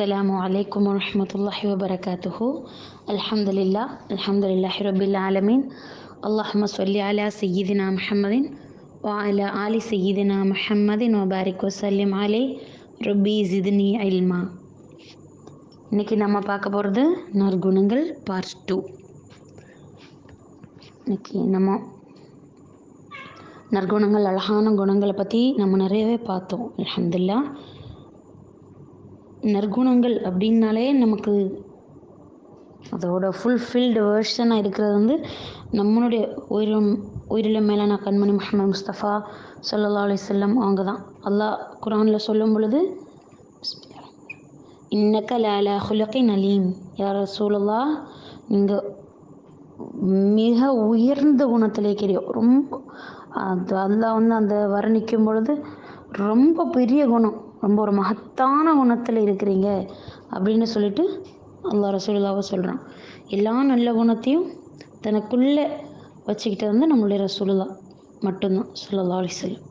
السلام عليكم ورحمة الله وبركاته الحمد لله الحمد لله رب العالمين اللهم صل على سيدنا محمد وعلى آل سيدنا محمد وبارك وسلم عليه ربي زدني علما இன்னைக்கு நம்ம பார்க்க போகிறது நற்குணங்கள் பார்ட் டூ இன்னைக்கு நம்ம நற்குணங்கள் அழகான குணங்களை பற்றி நம்ம நிறையவே பார்த்தோம் அல்ஹம்துலில்லா நற்குணங்கள் அப்படின்னாலே நமக்கு அதோட ஃபுல்ஃபில்டு வேர்ஷனாக இருக்கிறது வந்து நம்மளுடைய உயிரும் உயிரிலும் மேலான கண்மணி முகமது முஸ்தஃபா சொல்லலாளே செல்லம் அவங்க தான் அல்லாஹ் குரானில் சொல்லும் பொழுது இன்னக்க லாலா ஹுலக்கை நலீம் யார் சூழலா நீங்கள் மிக உயர்ந்த குணத்தில் இருக்கிறியோ ரொம்ப அது அல்லாஹ் வந்து அந்த வர்ணிக்கும் பொழுது ரொம்ப பெரிய குணம். ரொம்ப ஒரு மகத்தான குணத்தில் இருக்கிறீங்க அப்படின்னு சொல்லிட்டு அல்லா ரசூலுல்லாவை சொல்கிறான் எல்லா நல்ல குணத்தையும் தனக்குள்ளே வச்சுக்கிட்டு வந்து நம்மளுடைய ரசூலுல்லா மட்டும்தான் சொல்லல்லா அலிசல்லம்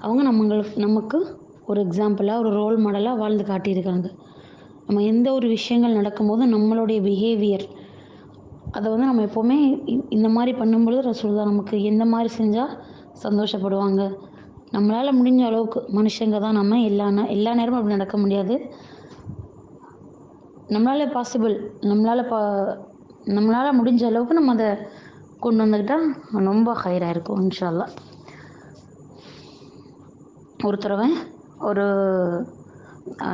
அவங்க நம்மங்களுக்கு நமக்கு ஒரு எக்ஸாம்பிளாக ஒரு ரோல் மாடலாக வாழ்ந்து காட்டியிருக்காங்க. நம்ம எந்த ஒரு விஷயங்கள் நடக்கும்போது நம்மளுடைய பிஹேவியர் அதை வந்து நம்ம எப்போவுமே இந்த மாதிரி பண்ணும்பொழுது ரசூலுல்லா நமக்கு எந்த மாதிரி செஞ்சால் சந்தோஷப்படுவாங்க நம்மளால் முடிஞ்ச அளவுக்கு மனுஷங்க தான் நம்ம. எல்லா நே எல்லா நேரமும் அப்படி நடக்க முடியாது. நம்மளால் பாசிபிள் நம்மளால் பா நம்மளால் முடிஞ்ச அளவுக்கு நம்ம அதை கொண்டு வந்துக்கிட்டால் ரொம்ப ஹைராக இருக்கும் இன்ஷால்லா அல்லாஹ் ஒரு தடவை ஒரு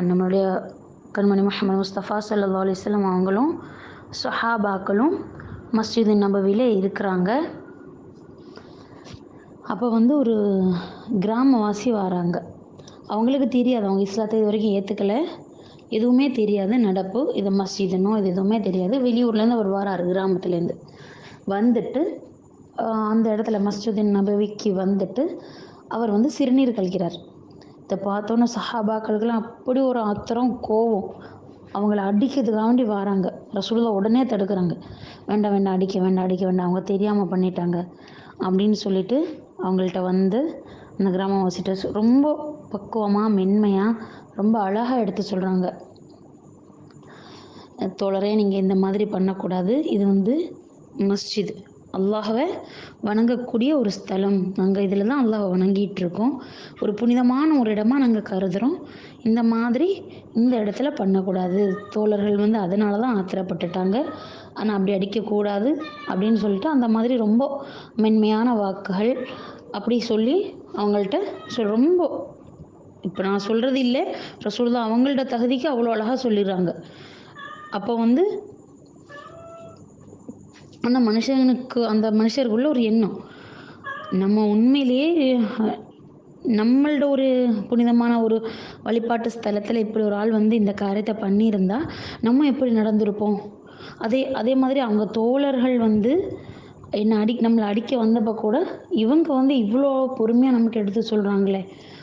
நம்மளுடைய கண்மணி முகமது முஸ்தஃபா சல்லா அலிஸ்லாம் அவங்களும் சஹாபாக்களும் மஸ்ஜிது நபவியில் இருக்கிறாங்க. அப்போ வந்து ஒரு கிராமவாசி வராங்க. அவங்களுக்கு தெரியாது. அவங்க இஸ்லாத்தை இது வரைக்கும் ஏற்றுக்கல எதுவுமே தெரியாது. நடப்பு. இது மஸ்ஜிதுனோ இது எதுவுமே தெரியாது. வெளியூர்லேருந்து அவர் வராரு கிராமத்துலேருந்து. வந்துட்டு அந்த இடத்துல மஸ்ஜிதின் நபவிக்கு வந்துட்டு அவர் வந்து சிறுநீர் கழிக்கிறார். இதை பார்த்தோன்னே சஹாபாக்களுக்கெல்லாம் அப்படி ஒரு ஆத்திரம் கோவம். அவங்கள அடிக்கிறதுக்காக வேண்டி வராங்க. ரசூலுல்லா உடனே தடுக்கிறாங்க. வேண்டாம் வேண்டாம் அடிக்க வேண்டாம் அடிக்க வேண்டாம். அவங்க தெரியாமல் பண்ணிட்டாங்க. அப்படின்னு சொல்லிட்டு அவங்கள்ட்ட வந்து அந்த கிராமவாசிட்ட சொ- ரொம்ப பக்குவமாக மென்மையாக ரொம்ப அழகாக எடுத்து சொல்கிறாங்க தோழரே நீங்கள் இந்த மாதிரி பண்ணக்கூடாது. இது வந்து மஸ்ஜித். அல்லாஹ்வை வணங்கக்கூடிய ஒரு ஸ்தலம். நாங்கள் இதில் தான் அல்லாஹ் வணங்கிட்டு இருக்கோம். ஒரு புனிதமான ஒரு இடமா நாங்கள் கருதுகிறோம் இந்த மாதிரி இந்த இடத்துல பண்ணக்கூடாது. தோழர்கள் வந்து அதனால தான் ஆத்திரப்பட்டுட்டாங்க. ஆனால் அப்படி அடிக்கக்கூடாது அப்படின்னு சொல்லிட்டு அந்த மாதிரி ரொம்ப மென்மையான வாக்குகள் அப்படி சொல்லி அவங்கள்ட்ட சொல் ரொம்ப இப்போ நான் சொல்கிறது இல்லை. ரசூலுல்லாஹ் அவங்கள்ட்ட தகுதிக்கு அவ்வளோ அழகாக சொல்லிடுறாங்க. அப்போ வந்து அந்த மனுஷனுக்கு அந்த மனுஷருக்குள்ள ஒரு எண்ணம். நம்ம உண்மையிலேயே நம்மளோட ஒரு புனிதமான ஒரு வழிபாட்டு ஸ்தலத்தில் இப்படி ஒரு ஆள் வந்து இந்த காரியத்தை பண்ணியிருந்தா நம்ம எப்படி நடந்திருப்போம்? அதே அதே மாதிரி அவங்க தோழர்கள் வந்து என்ன அடி நம்மளை அடிக்க வந்தப்போ கூட இவங்க வந்து இவ்வளோ பொறுமையாக நமக்கு எடுத்து சொல்கிறாங்களே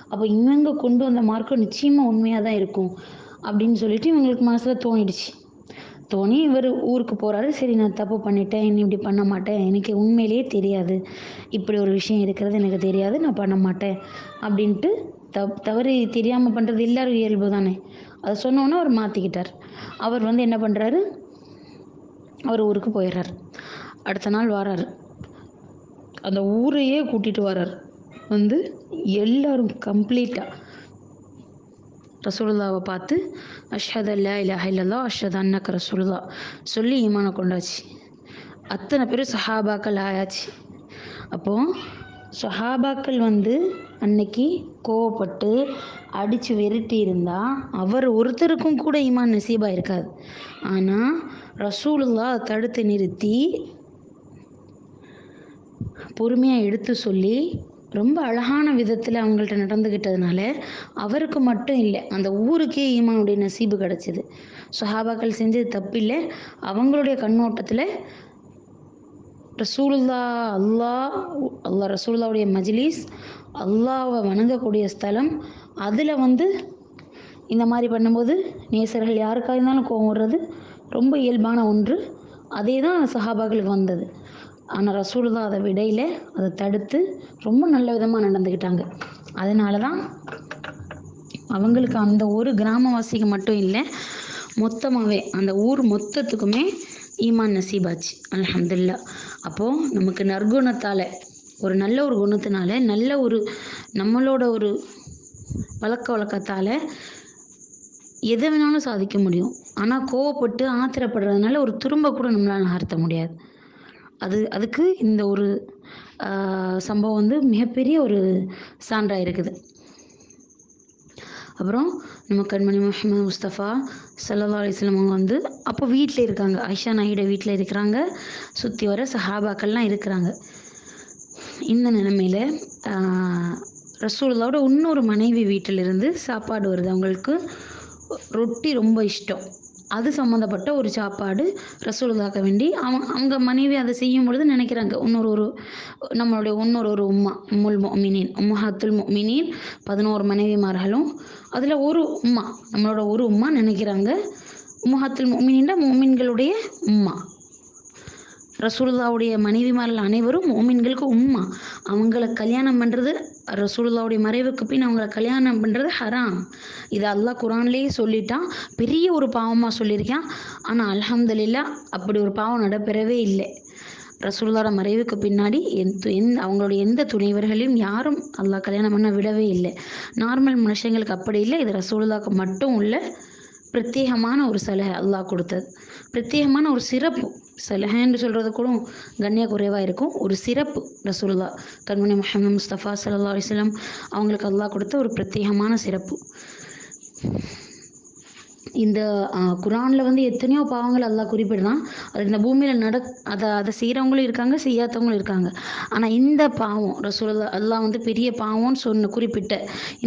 அப்போ இவங்க கொண்டு வந்த மார்க்கும் நிச்சயமாக உண்மையாக தான் இருக்கும். அப்படின்னு சொல்லிட்டு இவங்களுக்கு மனசில் தோணிடுச்சு. தோணி இவர் ஊருக்கு போகிறாரு சரி நான் தப்பு பண்ணிட்டேன். இனி இப்படி பண்ண மாட்டேன். எனக்கு உண்மையிலேயே தெரியாது. இப்படி ஒரு விஷயம் இருக்கிறது எனக்கு தெரியாது. நான் பண்ண மாட்டேன். அப்படின்ட்டு தப் தவறு தெரியாமல் பண்ணுறது எல்லாரும் இயல்பு தானே. அதை சொன்னோன்னே அவர் மாற்றிக்கிட்டார் அவர் வந்து என்ன பண்ணுறாரு அவர் ஊருக்கு போயிடுறாரு. அடுத்த நாள் வராரு. அந்த ஊரையே கூட்டிகிட்டு வரார். வந்து எல்லாரும் கம்ப்ளீட்டாக ரசூலுல்லாவை பார்த்து அஷ்ஹத் அல்லா இல்லா இல்லல்லா அஷ்ஹத் அன்னக்க ரசூலுல்லா சொல்லி ஈமான கொண்டாச்சு. அத்தனை பேரும் சஹாபாக்கள் ஆயாச்சு. அப்போது சஹாபாக்கள் வந்து அன்னைக்கு கோவப்பட்டு அடித்து வெறுட்டி இருந்தால் அவர் ஒருத்தருக்கும் கூட ஈமான் நசீபாக இருக்காது. ஆனால் ரசூலுல்லா தடுத்து நிறுத்தி பொறுமையாக எடுத்து சொல்லி ரொம்ப அழகான விதத்தில் அவங்கள்ட்ட நடந்துக்கிட்டதுனால அவருக்கு மட்டும் இல்லை அந்த ஊருக்கே ஈமானுடைய நசீபு கிடச்சிது. சுஹாபாக்கள் செஞ்சது தப்பில்லை. அவங்களுடைய கண்ணோட்டத்தில் ரசூலுல்லா அல்லாஹ் அல்லாஹ் ரசூல்லாவுடைய மஜ்லிஸ் அல்லாவை வணங்கக்கூடிய ஸ்தலம் அதில் வந்து இந்த மாதிரி பண்ணும்போது நேசர்கள் யாருக்காக இருந்தாலும் கோவம் வர்றது ரொம்ப இயல்பான ஒன்று. அதே தான் சஹாபாக்களுக்கு வந்தது. ஆனால் ரசூலுல்லா அதை விடையில அதை தடுத்து ரொம்ப நல்ல விதமாக நடந்துக்கிட்டாங்க அதனால தான் அவங்களுக்கு அந்த ஒரு கிராமவாசிக்கு மட்டும் இல்லை மொத்தமாகவே அந்த ஊர் மொத்தத்துக்குமே ஈமான் நசீபாச்சு. அலமதுல்லா அப்போது நமக்கு நற்குணத்தால் ஒரு நல்ல ஒரு குணத்தினால நல்ல ஒரு நம்மளோட ஒரு பழக்க வழக்கத்தால் எதை வேணாலும் சாதிக்க முடியும். ஆனால் கோவப்பட்டு ஆத்திரப்படுறதுனால ஒரு துரும்ப கூட நம்மளால் நகர்த்த முடியாது. அது அதுக்கு இந்த ஒரு சம்பவம் வந்து மிகப்பெரிய ஒரு சான்றாக இருக்குது. அப்புறம் நம்ம கண்மணி முஹம்மது முஸ்தபா சல்லா அலிஸ்லாம் அவங்க வந்து அப்போ வீட்டில் இருக்காங்க. ஐஷா நாயிட வீட்டில் இருக்கிறாங்க. சுற்றி வர சஹாபாக்கள்லாம் இருக்கிறாங்க. இந்த நிலைமையில் ரசூலுல்லாவோட இன்னொரு மனைவி வீட்டிலிருந்து சாப்பாடு வருது. அவங்களுக்கு ரொட்டி ரொம்ப இஷ்டம். அது சம்மந்தப்பட்ட ஒரு சாப்பாடு ரசூலுல்லாக்க வேண்டி அவன் அவங்க மனைவி அதை செய்யும் பொழுது நினைக்கிறாங்க இன்னொரு ஒரு நம்மளுடைய இன்னொரு ஒரு உம்மா உம்முல் மொமினின் உம்மஹத்துல் மொமினின் பதினோரு மனைவிமார்களும் அதில் ஒரு உம்மா நம்மளோட ஒரு உம்மா நினைக்கிறாங்க. உம்மஹத்துல் மொமினின்டா மொமின்களுடைய உம்மா. ரசூலுல்லாவுடைய மனைவிமார்கள் அனைவரும் மோமின்களுக்கு உம்மா. அவங்கள கல்யாணம் பண்ணுறது ரசூலுல்லாவுடைய மறைவுக்கு பின் அவங்கள கல்யாணம் பண்ணுறது ஹராம். இது அல்லாஹ் குரான்லேயே சொல்லிட்டான். பெரிய ஒரு பாவமாக சொல்லியிருக்கான். ஆனால் அல்ஹம்துலில்லாஹ் அப்படி ஒரு பாவம் நடைபெறவே இல்லை. ரசூல்லோட மறைவுக்கு பின்னாடி எந்த எந்த அவங்களுடைய எந்த துணைவர்களையும் யாரும் அல்லாஹ் கல்யாணம் பண்ண விடவே இல்லை. நார்மல் மனுஷங்களுக்கு அப்படி இல்லை. இது ரசூலுல்லாவுக்கு மட்டும் உள்ள பிரத்யேகமான ஒரு சலுகை அல்லாஹ் கொடுத்தது. பிரத்யேகமான ஒரு சிறப்பு சலுகைன்னு சொல்கிறது கூட கண்ணிய குறைவாக இருக்கும். ஒரு சிறப்பு ரசூல்லா கண்மணி முஹமது முஸ்தபா சல்லா அலிஸ்லாம் அவங்களுக்கு அல்லாஹ் கொடுத்த ஒரு பிரத்யேகமான சிறப்பு. இந்த குரானில் வந்து எத்தனையோ பாவங்கள் எல்லாம் குறிப்பிடுறான். அது இந்த பூமியில் நட அதை அதை செய்கிறவங்களும் இருக்காங்க செய்யாதவங்களும் இருக்காங்க. ஆனால் இந்த பாவம் ரசூலுல்லா அல்லாஹ் வந்து பெரிய பாவம்னு சொன்ன குறிப்பிட்ட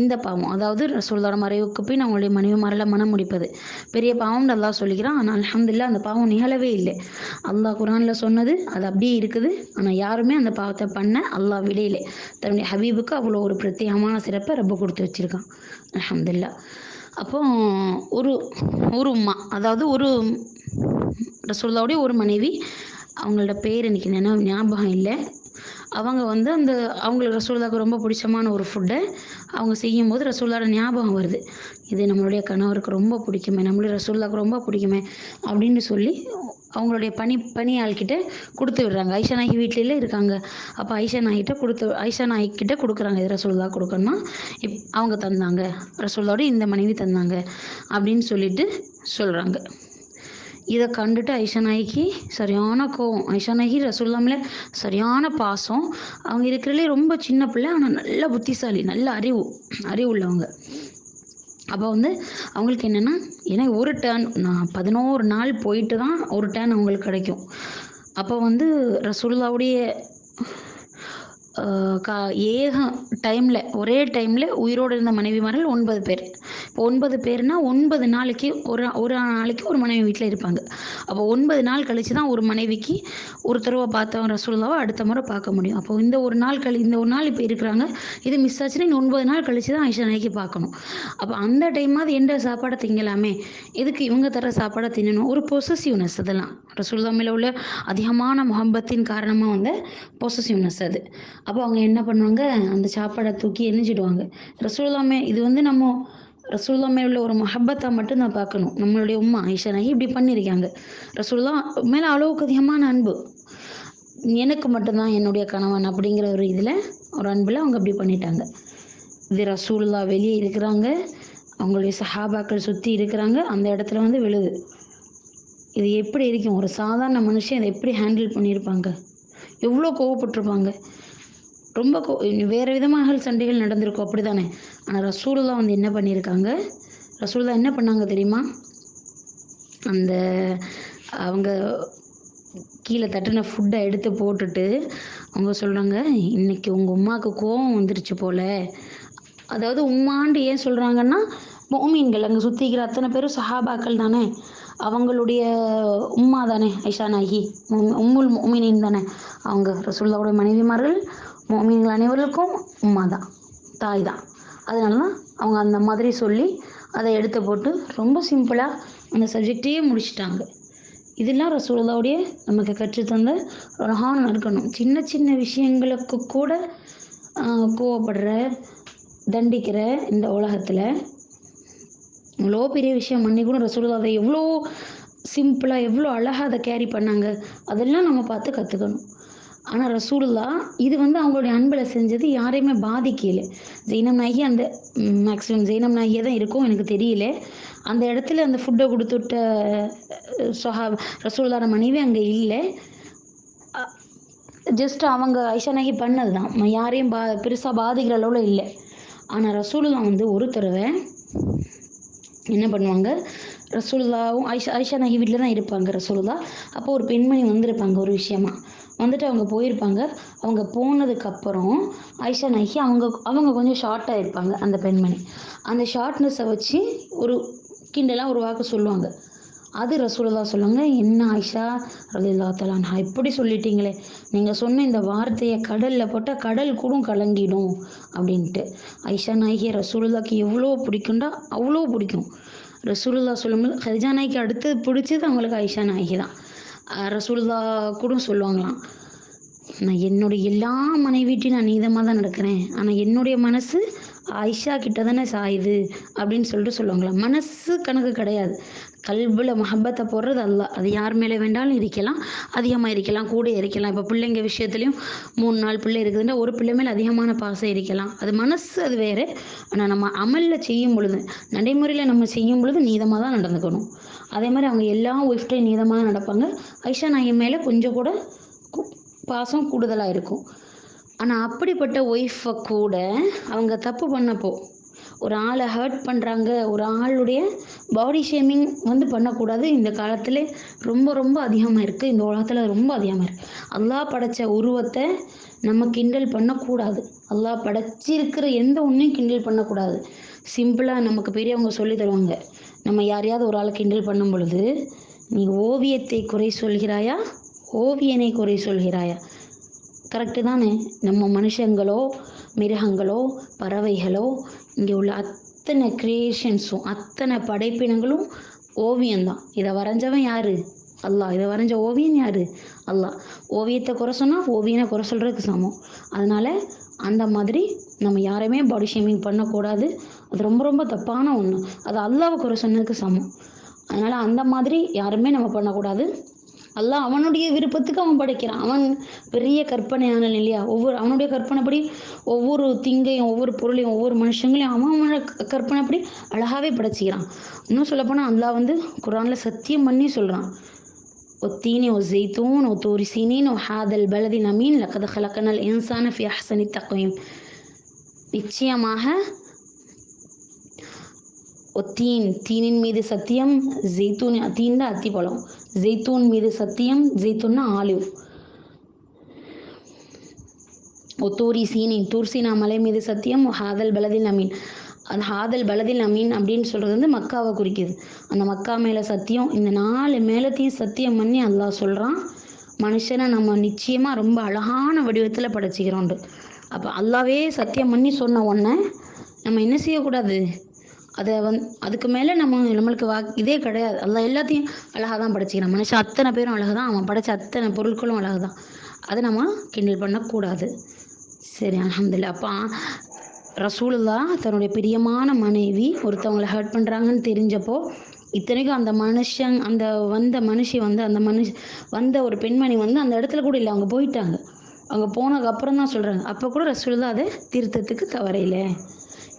இந்த பாவம் அதாவது ரசூலுல்லாவோட மறைவுக்கு போய் அவங்களுடைய மனைவிமாரில் மனம் முடிப்பது. பெரிய பாவம்னு எல்லாம் சொல்லிக்கிறான். ஆனால் அலமதுல்லா அந்த பாவம் நிகழவே இல்லை. அல்லாஹ் குரானில் சொன்னது அது அப்படியே இருக்குது. ஆனால் யாருமே அந்த பாவத்தை பண்ண அல்லாஹ் விடையிலே தன்னுடைய ஹபீபுக்கு அவ்வளோ ஒரு பிரத்யேகமான சிறப்பை ரொம்ப கொடுத்து வச்சிருக்கான். அலமதுல்லா அப்போ ஒரு ஒரு உம்மா அதாவது ஒரு ரசூல்லாவுடைய ஒரு மனைவி அவங்களோட பேர் எனக்கு நினை ஞாபகம் இல்லை. அவங்க வந்து அந்த அவங்களுக்கு ரசூல்லாவுக்கு ரொம்ப பிடிச்சமான ஒரு ஃபுட்டை அவங்க செய்யும்போது ரசூல்லாவோட ஞாபகம் வருது. இது நம்மளுடைய கணவருக்கு ரொம்ப பிடிக்குமே நம்மளுடைய ரசூல்லாவுக்கு ரொம்ப பிடிக்குமே அப்படின்னு சொல்லி அவங்களுடைய பணி பணியாள்கிட்ட கொடுத்து விடுறாங்க. ஐஷா நாயகி வீட்டிலே இருக்காங்க. அப்போ ஐஷா நாய்கிட்ட கொடுத்து ஐஷா நாய்கிட்ட கொடுக்குறாங்க. இது ரசோல்லா கொடுக்கணுமா இப் அவங்க தந்தாங்க. ரசோல்லாவோட இந்த மனைவி தந்தாங்க அப்படின்னு சொல்லிட்டு சொல்கிறாங்க இதை கண்டுட்டு ஐஷா நாய்க்கு சரியான கோவம். ஐஷா நாய்க்கு ரசோல்லாமில் சரியான பாசம். அவங்க இருக்கிறதுலே ரொம்ப சின்ன பிள்ளை ஆனால் நல்ல புத்திசாலி நல்ல அறிவு அறிவு உள்ளவங்க அப்போ வந்து அவங்களுக்கு என்னென்னா ஏன்னா ஒரு டேர்ன் நான் பதினோரு நாள் போயிட்டு தான் ஒரு டேர்ன் அவங்களுக்கு கிடைக்கும். அப்போ வந்து ரசுல்லாவுடைய கா ஏக டைமில் ஒரே டைமில் உயிரோடு இருந்த மனைவிமார்கள் ஒன்பது பேர். ஒன்பது பேர்னா ஒன்பது நாளைக்கு ஒரு ஒரு நாளைக்கு ஒரு மனைவி வீட்டில் இருப்பாங்க. அப்போ ஒன்பது நாள் கழித்து தான் ஒரு மனைவிக்கு ஒரு தடவை பார்த்தவன் ரசூல்லாவை அடுத்த முறை பார்க்க முடியும். அப்போ இந்த ஒரு நாள் கழி இந்த ஒரு நாள் இப்போ இருக்கிறாங்க. இது மிஸ் ஆச்சுன்னா இன்னும் ஒன்பது நாள் கழித்து தான் ஐஷா நாய்க்கு பார்க்கணும். அப்போ அந்த டைமாவது எந்த சாப்பாடை திங்கலாமே? எதுக்கு இவங்க தர சாப்பாடை தின்னணும்? ஒரு பொசசிவ்னஸ் அதெல்லாம். ரசூல்லா மேலே உள்ள அதிகமான முகம்பத்தின் காரணமாக வந்த பொசசிவ்னஸ் அது. அப்போ அவங்க என்ன பண்ணுவாங்க? அந்த சாப்பாடை தூக்கி எரிஞ்சிடுவாங்க. ரசூல்லாமே இது வந்து நம்ம ரசூல்லா மேல உள்ள ஒரு மஹப்பத்தை மட்டும் தான் பார்க்கணும். நம்மளுடைய உமா ஐஷா நகி இப்படி பண்ணியிருக்காங்க. ரசூல்லா மேலே அளவுக்கு அதிகமான அன்பு. எனக்கு மட்டும்தான் என்னுடைய கணவன் அப்படிங்கிற ஒரு இதில் ஒரு அன்பில் அவங்க அப்படி பண்ணிட்டாங்க. இது ரசூல்லா வெளியே இருக்கிறாங்க. அவங்களுடைய சஹாபாக்கள் சுற்றி இருக்கிறாங்க. அந்த இடத்துல வந்து விழுது. இது எப்படி இருக்கும்? ஒரு சாதாரண மனுஷன் இதை எப்படி ஹேண்டில் பண்ணியிருப்பாங்க? எவ்வளோ கோவப்பட்டிருப்பாங்க? ரொம்ப கோ வேறு விதமாக சண்டைகள் நடந்திருக்கும் அப்படி தானே ஆனால் ரசூலுல்லா வந்து என்ன பண்ணியிருக்காங்க? ரசூலுல்லா என்ன பண்ணாங்க தெரியுமா? அந்த அவங்க கீழே தட்டின ஃபுட்டை எடுத்து போட்டுட்டு அவங்க சொல்கிறாங்க இன்னைக்கு உங்கள் உமாவுக்கு கோவம் வந்துருச்சு போல. அதாவது உம்மாண்டு ஏன் சொல்கிறாங்கன்னா மோமீன்கள் அங்கே சுற்றிக்கிற அத்தனை பேரும் சஹாபாக்கள் தானே? அவங்களுடைய உம்மா தானே ஐஷா நாயகி உம்முல் மோமினின் தானே. அவங்க ரசுல்லாவுடைய மனைவிமார்கள் மோமின்கள் அனைவருக்கும் உம்மா தான் தாய் தான் அதனால தான் அவங்க அந்த மாதிரி சொல்லி அதை எடுத்து போட்டு ரொம்ப சிம்பிளாக அந்த சப்ஜெக்டையே முடிச்சிட்டாங்க. இதெல்லாம் ரசூலுல்லாவுடைய நமக்கு கற்றுத்தந்த ரஹான் அழகான நற்கணும். சின்ன சின்ன விஷயங்களுக்கு கூட கோவப்படுற தண்டிக்கிற இந்த உலகத்தில் இவ்வளோ பெரிய விஷயம் பண்ணி கூட ரசூலுல்லா அதை எவ்வளோ சிம்பிளாக எவ்வளோ அழகாக அதை கேரி பண்ணாங்க. அதெல்லாம் நம்ம பார்த்து கற்றுக்கணும் ஆனால் ரசூலுல்லா இது வந்து அவங்களுடைய அன்பில் செஞ்சது யாரையுமே பாதிக்கல. ஜெயினம் நாயகி அந்த மேக்ஸிமம் ஜெயினம் நாயகியே தான் இருக்கும் எனக்கு தெரியல. அந்த இடத்துல அந்த ஃபுட்டை கொடுத்துட்ட சொஹா ரசூலுல்லான மனைவி அங்கே இல்லை. ஜஸ்ட் அவங்க ஐஷா நாயகி பண்ணது தான் யாரையும் பா பெருசாக பாதிக்கிற அளவில் இல்லை. ஆனால் ரசூலுல்லா வந்து ஒரு தடவை என்ன பண்ணுவாங்க? ரசூலுல்லாவும் ஐஷா ஐஷா நகி வீட்டில் தான் இருப்பாங்க ரசூலுல்லா. அப்போ ஒரு பெண்மணி வந்திருப்பாங்க ஒரு விஷயமா. வந்துட்டு அவங்க போயிருப்பாங்க. அவங்க போனதுக்கப்புறம் ஐஷா நகி அவங்க அவங்க கொஞ்சம் ஷார்ட்டாக இருப்பாங்க அந்த பெண்மணி. அந்த ஷார்ட்னஸை வச்சு ஒரு கிண்டலாக ஒரு வாக்கு சொல்லுவாங்க. அது ரசூலதா சொல்லுங்க என்ன ஆயிஷா ரலில்லா தலான்ஹா இப்படி சொல்லிட்டீங்களே நீங்கள் சொன்ன இந்த வார்த்தையை கடலில் போட்டால் கடல் கூட கலங்கிடும் அப்படின்ட்டு. ஐஷா நாயகி ரசூலுல்லாக்கு எவ்வளோ பிடிக்கும்டா அவ்வளோ பிடிக்கும். ரசூலுல்லா சொல்லும்போது ஹரிஜா நாய்க்கு அடுத்து பிடிச்சது அவங்களுக்கு ஐஷா நாயகி தான். ரசூலுல்லா கூட சொல்லுவாங்களாம் நான் என்னுடைய எல்லா மனைவிட்டையும் நான் நீதமாக தான் நடக்கிறேன். ஆனால் என்னுடைய மனசு ஆயிஷா கிட்ட தானே சாயுது அப்படின்னு சொல்லிட்டு சொல்லுவாங்களா மனசு கணக்கு கிடையாது. கல்பில் மஹபத்தை போடுறது அல்ல. அது யார் மேலே வேண்டாலும் இருக்கலாம். அதிகமாக இருக்கலாம். கூட இருக்கலாம். இப்போ பிள்ளைங்க விஷயத்துலையும் மூணு நாள் பிள்ளை இருக்குதுன்னா ஒரு பிள்ளை மேலே அதிகமான பாசம் இருக்கலாம். அது மனசு அது வேறு. ஆனால் நம்ம அமலில் செய்யும் பொழுது நடைமுறையில் நம்ம செய்யும் பொழுது நீதமாக தான் நடந்துக்கணும். அதே மாதிரி அவங்க எல்லா ஒய்ஃப்டையும் நீதமாக நடப்பாங்க. ஐஷா நாயகி மேலே கொஞ்சம் கூட பாசம் கூடுதலாக இருக்கும். ஆனால் அப்படிப்பட்ட ஒய்ஃபை கூட அவங்க தப்பு பண்ணப்போ ஒரு ஆளை ஹர்ட் பண்ணுறாங்க ஒரு ஆளுடைய பாடி ஷேமிங் வந்து பண்ணக்கூடாது. இந்த காலத்தில் ரொம்ப ரொம்ப அதிகமாக இருக்குது இந்த உலகத்தில் ரொம்ப அதிகமாக இருக்குது அல்லா படைத்த உருவத்தை நம்ம கிண்டல் பண்ணக்கூடாது. அல்லா படைச்சிருக்கிற எந்த ஒன்றையும் கிண்டல் பண்ணக்கூடாது. சிம்பிளாக நமக்கு பெரியவங்க சொல்லி தருவாங்க. நம்ம யாரையாவது ஒரு ஆளை கிண்டல் பண்ணும் பொழுது நீ ஓவியத்தை குறை சொல்கிறாயா? ஓவியனை குறை சொல்கிறாயா? கரெக்டு தானே. நம்ம மனுஷங்களோ மிருகங்களோ பறவைகளோ இங்கே உள்ள அத்தனை கிரியேஷன்ஸும் அத்தனை படைப்பினங்களும் ஓவியம்தான் இதை வரைஞ்சவன் யாரு? அல்லாஹ். இதை வரைஞ்ச ஓவியன் யாரு? அல்லாஹ். ஓவியத்தை குறை சொன்னால் ஓவியனை குறை சொல்கிறதுக்கு சமம். அதனால் அந்த மாதிரி நம்ம யாரையுமே பாடி ஷேமிங் பண்ணக்கூடாது. அது ரொம்ப ரொம்ப தப்பான ஒன்று அது அல்லாவை குறை சொன்னதுக்கு சமம். அதனால் அந்த மாதிரி யாருமே நம்ம பண்ணக்கூடாது. அல்லாஹ் அவனுடைய விருப்பத்துக்கு அவன் படைக்கிறான் அவன் பெரிய கற்பனையான இல்லையா ஒவ்வொரு அவனுடைய கற்பனைப்படி ஒவ்வொரு திங்கையும் ஒவ்வொரு பொருளையும் ஒவ்வொரு மனுஷங்களையும் அவன் அவனோட கற்பனைப்படி அழகாகவே படைச்சிக்கிறான் இன்னும் சொல்லப்போனால் அல்லாஹ் வந்து குரானில் சத்தியம் பண்ணி சொல்கிறான் والتين والزيتون وطور سينين وهذا البلد الأمين لقد خلقنا الإنسان في أحسن التقويم நிச்சயமாக ஒத்தீன் தீனின் மீது சத்தியம் ஜெய்தூன் தீன்ல அத்திப்பழம். ஜெய்தூன் மீது சத்தியம் ஜெய்தூன்னா ஆலிவ். ஒத்தூரி சீனின் தூர்சீனா மலை மீது சத்தியம் ஹாதல் பலதில் அமீன் அந்த ஹாதல் பலதில் அமீன் அப்படின்னு சொல்கிறது வந்து மக்காவை குறிக்குது. அந்த மக்கா மேலே சத்தியம் இந்த நாலு மேலத்தையும் சத்தியம் பண்ணி அல்லாஹ் சொல்கிறான் மனுஷனை நம்ம நிச்சயமாக ரொம்ப அழகான வடிவத்தில் படைச்சிக்கிறோண்டு அப்போ அல்லாவே சத்தியம் பண்ணி சொன்ன உடனே நம்ம என்ன செய்யக்கூடாது? அதை வந் அதுக்கு மேலே நம்ம நம்மளுக்கு வா இதே கிடையாது. அல்லாஹ் எல்லாத்தையும் அழகாக தான் படைச்சிக்கிறான் மனுஷன் அத்தனை பேரும் அழகு தான் அவன் படைச்ச அத்தனை பொருட்களும் அழகு தான் அதை நம்ம கிண்டல் பண்ணக்கூடாது. சரி அலமதுல்ல அப்போ ரசூலுல்லா தன்னுடைய பிரியமான மனைவி ஒருத்தவங்களை ஹர்ட் பண்ணுறாங்கன்னு தெரிஞ்சப்போ இத்தனைக்கும் அந்த மனுஷன் அந்த வந்த மனுஷி வந்து அந்த மனுஷ வந்த ஒரு பெண்மணி வந்து அந்த இடத்துல கூட இல்லை. அவங்க போயிட்டாங்க. அவங்க போனதுக்கு அப்புறம் தான் சொல்கிறாங்க அப்போ கூட ரசூலுல்லா அதை திருத்தத்துக்கு தவறையில்லை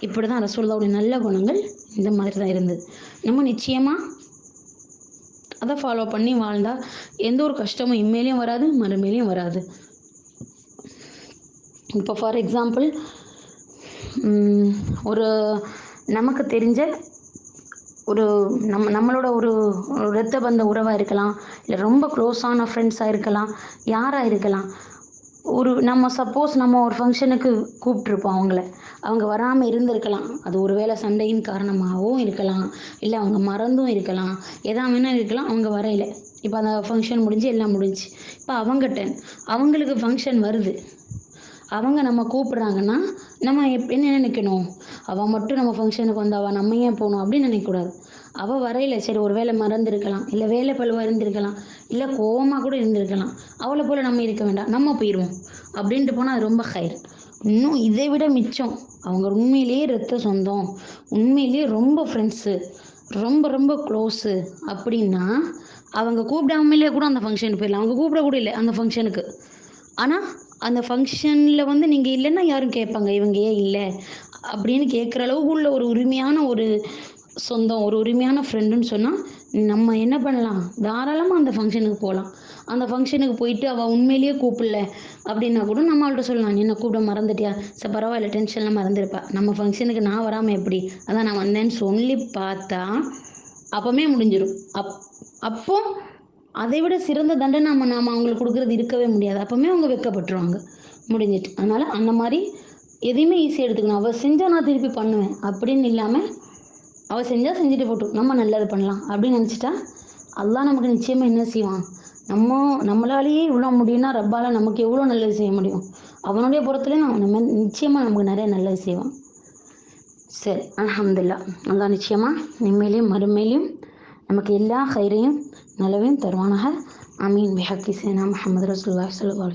இப்படி தான் ரசோல்லாவுடைய நல்ல குணங்கள் இந்த மாதிரி தான் இருந்தது. நம்ம நிச்சயமாக அதை ஃபாலோ பண்ணி வாழ்ந்தால் எந்த ஒரு கஷ்டமும் இம்மையிலையும் வராது மறுமையிலையும் வராது. இப்போ ஃபார் எக்ஸாம்பிள் ஒரு நமக்கு தெரிஞ்ச ஒரு நம்ம நம்மளோட ஒரு ஒரு இரத்த பந்த உறவாக இருக்கலாம் இல்லை ரொம்ப க்ளோஸான ஃப்ரெண்ட்ஸாக இருக்கலாம் யாராக இருக்கலாம் ஒரு நம்ம சப்போஸ் நம்ம ஒரு ஃபங்க்ஷனுக்கு கூப்பிட்ருப்போம் அவங்கள. அவங்க வராமல் இருந்திருக்கலாம். அது ஒரு வேளை சண்டையின் காரணமாகவும் இருக்கலாம். இல்லை அவங்க மறந்தும் இருக்கலாம். எதா வேணால் இருக்கலாம். அவங்க வரையில. இப்போ அந்த ஃபங்க்ஷன் முடிஞ்சு எல்லாம் முடிஞ்சு. இப்போ அவங்ககிட்ட அவங்களுக்கு ஃபங்க்ஷன் வருது. அவங்க நம்ம கூப்பிட்றாங்கன்னா நம்ம எப் என்ன நினைக்கணும்? அவள் மட்டும் நம்ம ஃபங்க்ஷனுக்கு வந்தாவா நம்ம ஏன் போகணும் அப்படின்னு நினைக்கக்கூடாது. அவள் வரையில சரி ஒரு வேளை மறந்துருக்கலாம் இல்லை வேலை பழுவாக இருந்திருக்கலாம் இல்லை கோவமாக கூட இருந்திருக்கலாம் அவளை போல் நம்ம இருக்க வேண்டாம் நம்ம போயிடுவோம் அப்படின்ட்டு போனால் அது ரொம்ப ஹைர் இன்னும் இதை விட மிச்சம் அவங்க உண்மையிலேயே ரத்த சொந்தம் உண்மையிலேயே ரொம்ப ஃப்ரெண்ட்ஸு ரொம்ப ரொம்ப க்ளோஸு அப்படின்னா அவங்க கூப்பிடாமலே கூட அந்த ஃபங்க்ஷனுக்கு போயிடலாம் அவங்க கூப்பிட கூட இல்லை அந்த ஃபங்க்ஷனுக்கு ஆனால் அந்த ஃபங்க்ஷனில் வந்து நீங்கள் இல்லைன்னா யாரும் கேட்பாங்க இவங்க ஏன் இல்லை அப்படின்னு கேட்குற அளவுக்கு உள்ள ஒரு உரிமையான ஒரு சொந்தம் ஒரு உரிமையான ஃப்ரெண்டுன்னு சொன்னால் நம்ம என்ன பண்ணலாம்? தாராளமாக அந்த ஃபங்க்ஷனுக்கு போகலாம் அந்த ஃபங்க்ஷனுக்கு போயிட்டு அவள் உண்மையிலேயே கூப்பிடல அப்படின்னா கூட நம்ம அவள்கிட்ட சொல்லலாம். நீ என்ன கூப்பிட மறந்துட்டியா? ச பரவாயில்ல டென்ஷன்லாம் மறந்துருப்பா. நம்ம ஃபங்க்ஷனுக்கு நான் வராமல் எப்படி? அதான் நான் வந்தேன்னு சொல்லி பார்த்தா அப்போமே முடிஞ்சிடும் அப் அப்போ அதை விட சிறந்த தண்டனை நம்ம நாம் அவங்களுக்கு கொடுக்குறது இருக்கவே முடியாது. அப்போவுமே அவங்க வெட்கப்பட்டுருவாங்க முடிஞ்சிட்டு. அதனால் அந்த மாதிரி எதையுமே ஈஸியாக எடுத்துக்கணும். அவள் செஞ்சால் நான் திருப்பி பண்ணுவேன். அப்படின்னு இல்லாமல் அவள் செஞ்சால் செஞ்சுட்டு போட்டும் நம்ம நல்லது பண்ணலாம் அப்படின்னு நினச்சிட்டா அல்லாஹ் நமக்கு நிச்சயமாக என்ன செய்வான்? நம்ம நம்மளாலேயே இவ்வளோ முடியும்னா ரப்பால் நமக்கு எவ்வளோ நல்லது செய்ய முடியும்? அவனுடைய புறத்துலேயும் நம்ம நம்ம நிச்சயமாக நமக்கு நிறைய நல்லது செய்வான். சரி அல்ஹம்துலில்லா. அல்லா நிச்சயமாக நிம்மையிலையும் மறுமையிலையும் நமக்கு எல்லா ஹைரையும் நல்லவையும் தருவானாக. அமீன் பிஹக்கி சேனா முகமது ரசூல்லா ஸல்லல்லாஹு